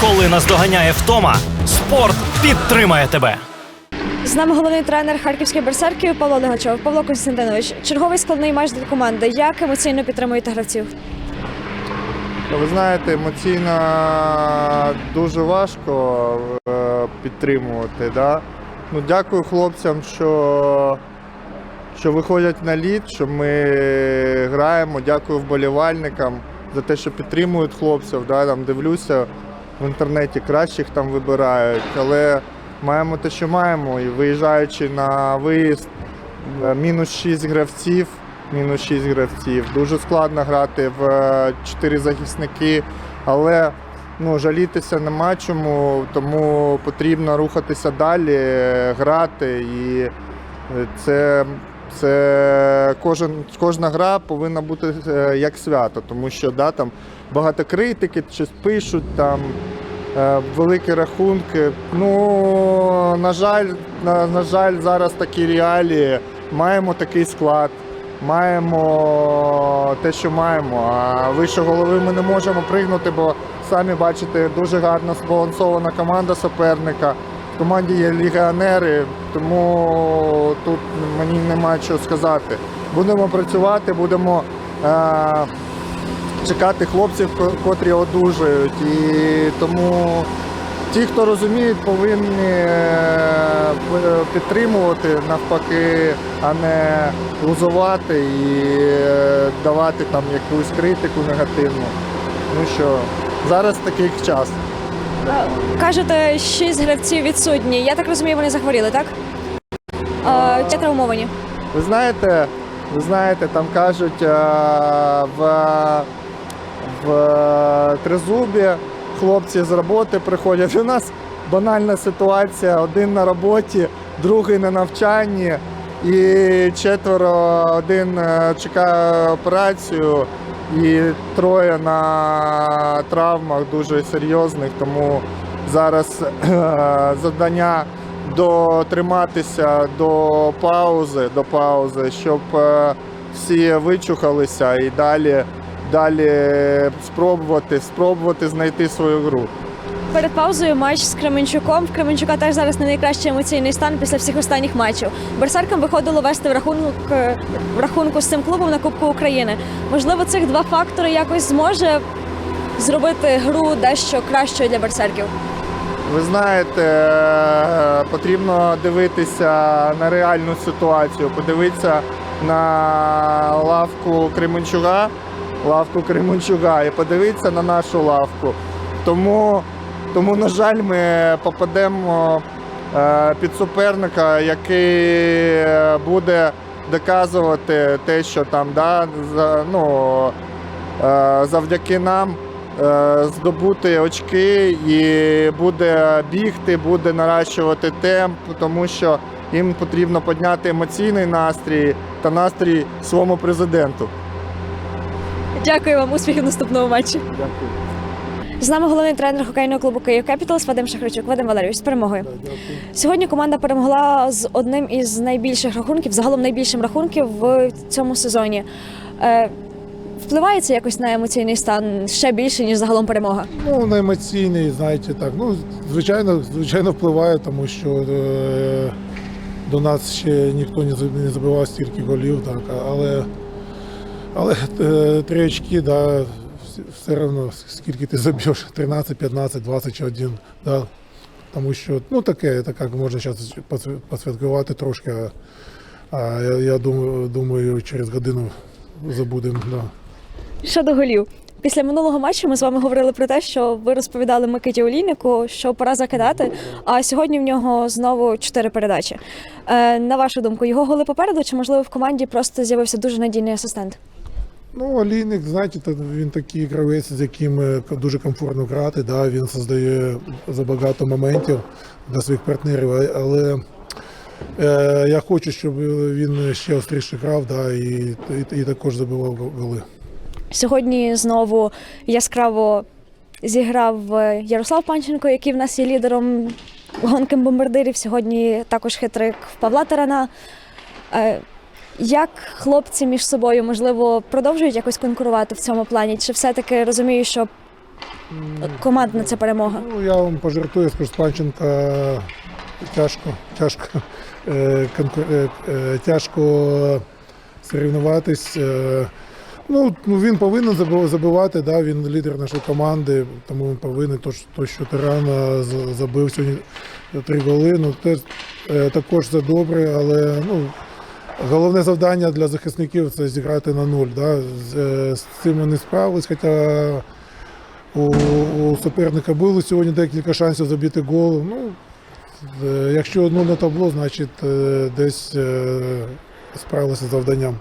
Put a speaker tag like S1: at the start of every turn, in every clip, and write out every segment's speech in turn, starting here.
S1: Коли наздоганяє втома, спорт підтримає тебе.
S2: З нами головний тренер харківських берсерків Павло Легачов. Павло Константинович, черговий складний матч для команди. Як емоційно підтримуєте гравців?
S3: Ви знаєте, емоційно дуже важко е, підтримувати. Да? Ну, дякую хлопцям, що, що виходять на лід, що ми граємо. Дякую вболівальникам за те, що підтримують хлопців. Да? Там дивлюся в інтернеті, кращих там вибирають, але маємо те, що маємо. І виїжджаючи на виїзд, е, мінус 6 гравців. Мінус 6 гравців. Дуже складно грати в 4 захисники, але ну, жалітися нема чому, тому потрібно рухатися далі, грати. І е, це, це кожен, кожна гра повинна бути е, як свято, тому що да, там багато критики, щось пишуть, там е, великі рахунки. Ну, на жаль, на, на жаль, зараз такі реалії. Маємо такий склад. Маємо те, що маємо. А вище голови ми не можемо пригнути, бо самі бачите, дуже гарно збалансована команда суперника. Команді є легіонери, тому тут мені немає чого сказати. Будемо працювати, будемо е- чекати хлопців, котрі одужають. І тому ті, хто розуміють, повинні е, підтримувати навпаки, а не лузувати і е, давати там якусь критику негативну. Ну що, зараз такий час.
S2: Кажете, шість гравців відсутні. Я так розумію, вони захворіли, так? Е, Чи травмовані?
S3: Ви знаєте, ви знаєте, там кажуть е, в, в тризубі хлопці з роботи приходять. У нас банальна ситуація: один на роботі, другий на навчанні, і четверо, один е, чекає операцію, і троє на травмах дуже серйозних. Тому зараз е, завдання дотриматися до паузи, до паузи, щоб е, всі вичухалися і далі, далі спробувати, спробувати знайти свою гру.
S2: Перед паузою матч з Кременчуком. В Кременчука теж зараз не найкращий емоційний стан після всіх останніх матчів. Берсеркам виходило вести в рахунок е, в рахунку з цим клубом на Кубку України. Можливо, цих два фактори якось зможе зробити гру дещо кращою для берсерків.
S3: Ви знаєте, е, потрібно дивитися на реальну ситуацію, подивитися на лавку Кременчуга, лавку Кременчуга і подивитися на нашу лавку. Тому, тому на жаль, ми попадемо е, під суперника, який буде доказувати те, що там да, ну, е, завдяки нам е, здобути очки і буде бігти, буде наращувати темп, тому що їм потрібно підняти емоційний настрій та настрій своєму президенту.
S2: Дякую вам, успіхів в наступному матчі.
S3: Дякую.
S2: З нами головний тренер хокейного клубу Київ Кепіталс Вадим Шахричук. Вадим Валерійович, з перемогою. Сьогодні команда перемогла з одним із найбільших рахунків, загалом найбільшим рахунків в цьому сезоні. Е, впливає це якось на емоційний стан ще більше, ніж загалом перемога.
S4: Ну, на емоційний, знаєте, так. Ну, звичайно, звичайно, впливає, тому що е, до нас ще ніхто не не забивав стільки голів, так, але, але е, три очки, да, все одно, скільки ти заб'єш, 13, 15, 21, да. Тому що, ну, таке, так як можна зараз посвяткувати трошки, а, а я, я думаю, думаю, через годину забудемо. Да.
S2: Щодо голів. Після минулого матчу ми з вами говорили про те, що ви розповідали Микиті Олійнику, що пора закидати. А сьогодні в нього знову чотири передачі. Е, на вашу думку, його голи попереду, чи можливо в команді просто з'явився дуже надійний асистент?
S4: Ну, Олійник, знаєте, він такий гравець, з яким е, дуже комфортно грати. Да? Він создає забагато моментів для своїх партнерів, але е, я хочу, щоб він ще остріше грав да? і, і, і також забивав го- голи.
S2: Сьогодні знову яскраво зіграв е, Ярослав Панченко, який в нас є лідером гонки бомбардирів. Сьогодні також хитрик Павла Тарана. Е, Як хлопці між собою можливо продовжують якось конкурувати в цьому плані? Чи все-таки розумію, що командна ця перемога?
S4: Ну, я вам пожартую, скажу, Панченка тяжко, тяжко, е, конкур- е, е, тяжко соревнуватись. Е, Ну, ну він повинен забив- забивати, да, він лідер нашої команди, тому він повинен то, що- Тирана забив сьогодні три голи. Ну, теж, е, також це добре, але ну, головне завдання для захисників це зіграти на нуль. Да. З, е, з цим вони справились, хоча у, у суперника було сьогодні декілька шансів забити гол. Ну, е, якщо одну на табло, значить е, десь справилися з завданням.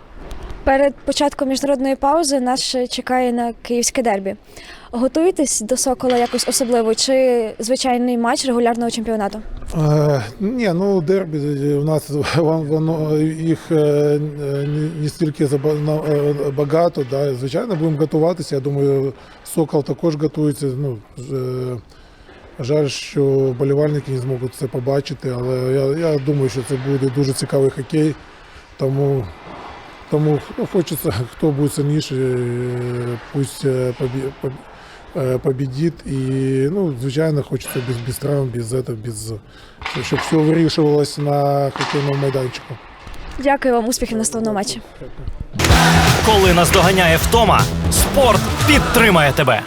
S2: Перед початком міжнародної паузи нас чекає на київське дербі. Готуєтесь до Сокола якось особливо чи звичайний матч регулярного чемпіонату?
S4: Е, ні, ну дербі у нас воно їх е, не, стільки е, багато. Да. Звичайно, будемо готуватися. Я думаю, Сокол також готується. Ну, е, жаль, що болівальники не зможуть це побачити, але я, я думаю, що це буде дуже цікавий хокей. Тому, тому ну, хочеться, хто буде сильніший, е, пусть е, побідіть. І, ну, звичайно, хочеться без, без травм, без этого, без, щоб все вирішувалось на хокейному майданчику.
S2: Дякую вам, успіхів наступного матчі.
S1: Коли наздоганяє втома, спорт підтримає тебе.